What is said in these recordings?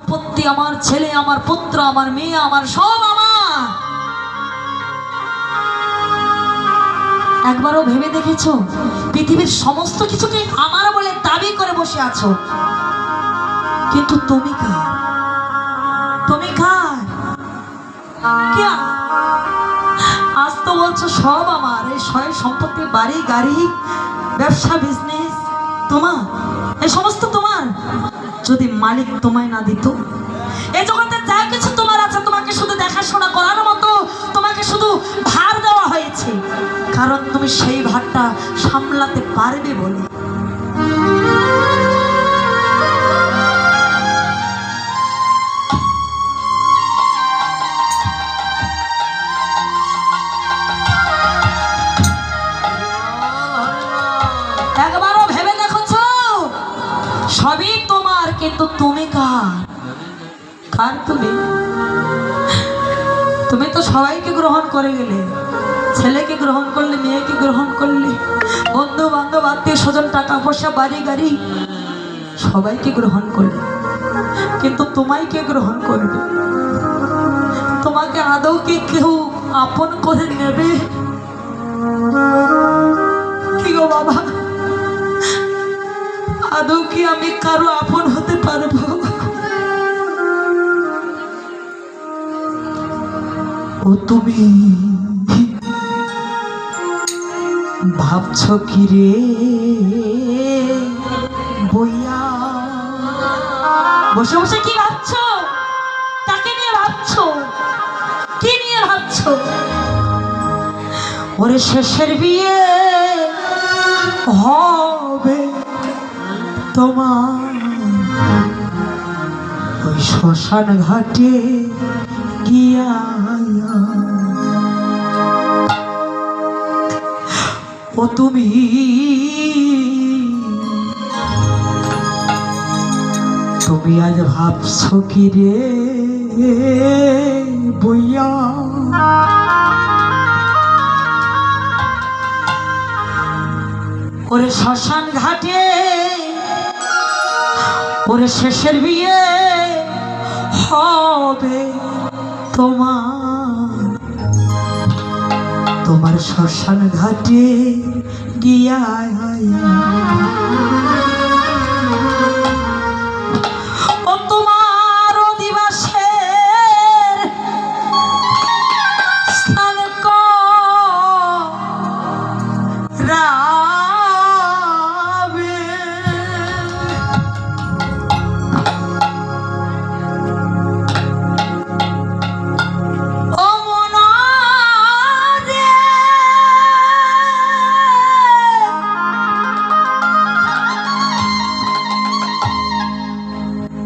সম্পত্তি আমার ছেলে, আমার পুত্র, আমার মেয়ে, আমার সব আমার। একবারও ভেবে দেখেছ? পৃথিবীর সমস্ত কিছুকে আমার বলে দাবি করে বসে আছো। কিন্তু তুমি কার? তুমি কার? আজ তো বলছো সব আমার। এই সয় সম্পত্তি, বাড়ি, গাড়ি, ব্যবসা বিজনেস তোমার। এই সমস্ত তোমার। যদি মালিক তোমায় না দিত? এই জগতে যা কিছু তোমার আছে তোমাকে শুধু দেখাশোনা করার মতো তোমাকে শুধু ভার দেওয়া হয়েছে। কারণ তুমি সেই ভারটা সামলাতে পারবে বলে। তোমার, কিন্তু তুমি কার? কার তুমি? তুমি তো সবাইকে গ্রহণ করে গেলে, ছেলেকে গ্রহণ করলে, মেয়েকে গ্রহণ করলে বন্ধু বান্ধব আত্মীয় স্বজন টাকা পয়সা বাড়ি গাড়ি সবাইকে গ্রহণ করলে। কিন্তু তোমায় কে গ্রহণ করবে? তোমাকে আদৌ কি কেউ আপন করে নেবে? কি গো বাবা? আদৌ কি আমি কারও আপন হতে পারব? ও তুমি ভাবছ কি রে? বইয়া। বসে বসে কি ভাবছ? তাকে নিয়ে ভাবছ? কি নিয়ে ভাবছ? ওরে শেষের বিয়ে। হবে তোমার ওই শ্মশান ঘাটে গিয়া ও তুমি তুমি আজ ভাবছ কি রে বইয়া? ওরে শ্মশান ঘাটে ওরে শেষের বিয়ে হবে তোমার। তোমার শ্মশান ঘাটে গিয়া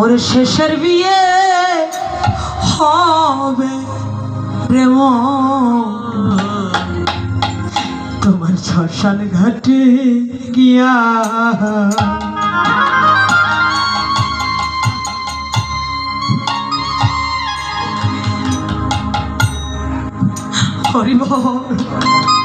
ওর শেষের বিয়ে হবে প্রেম। তোমার শ্মশান ঘাটে গিয়া হরিবল